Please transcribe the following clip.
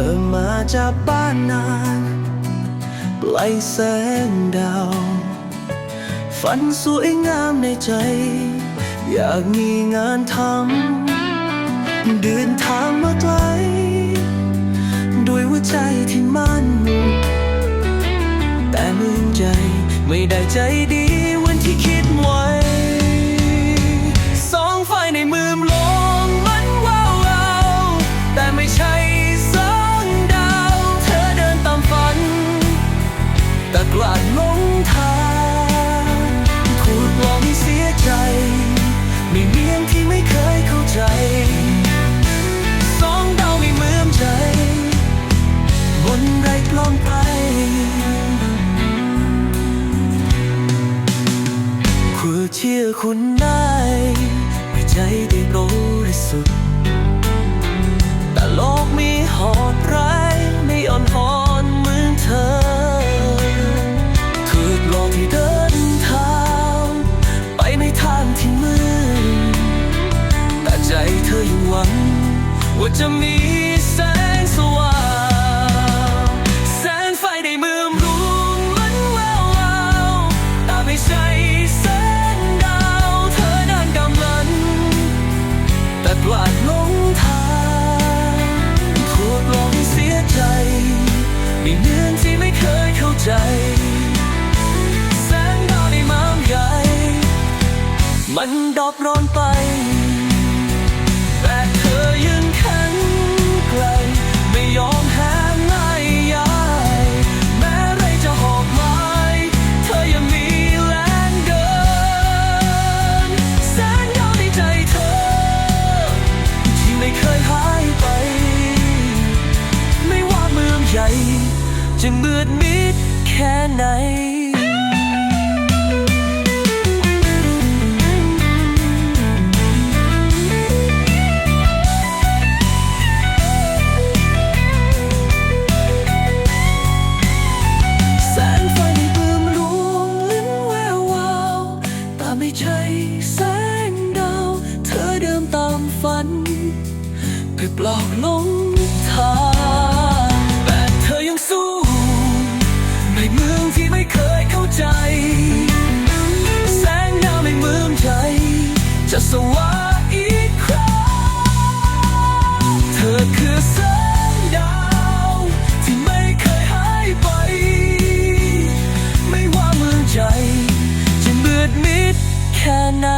ธอมาจากบ้านนานปลายแสงดาว ฝันสวยงามในใจ อยากมีงานทำเดินทางมาไกล ด้วยหัวใจที่มั่น แต่มือใจไม่ได้ใจดีวันที่คิด อเชื่อคุณได้ไม่ใจได้บริสุทธิ์แต่โลกมีโหดร้ายไม่อ่อนหอนเหมือนเธอถูกหลอกที่เดินทางไปในทางที่มืดแต่ใจเธอยังหวัง ว่าจะมี มันดอบร้อนไป แต่เธอยังแข็งแกร่งไม่ยอมแพ้ง่ายยายแม้ไรจะหอบไม้ เธอยังมีแรงเดิน แสนยาวในใจเธอ ที่ไม่เคยหายไป ไม่ว่าเมืองใหญ่ จะมืดมิดแค่ไหน ถูกปลอกลงทางแต่เธอยังสู้ ในเมืองที่ไม่เคยเข้าใจ แสงดาวในเมืองใจ จะสว่างอีกครั้งเธอคือแสงดาว ที่ไม่เคยหายไป ไม่ว่าเมืองใจ จะมืดมิดแค่ไหน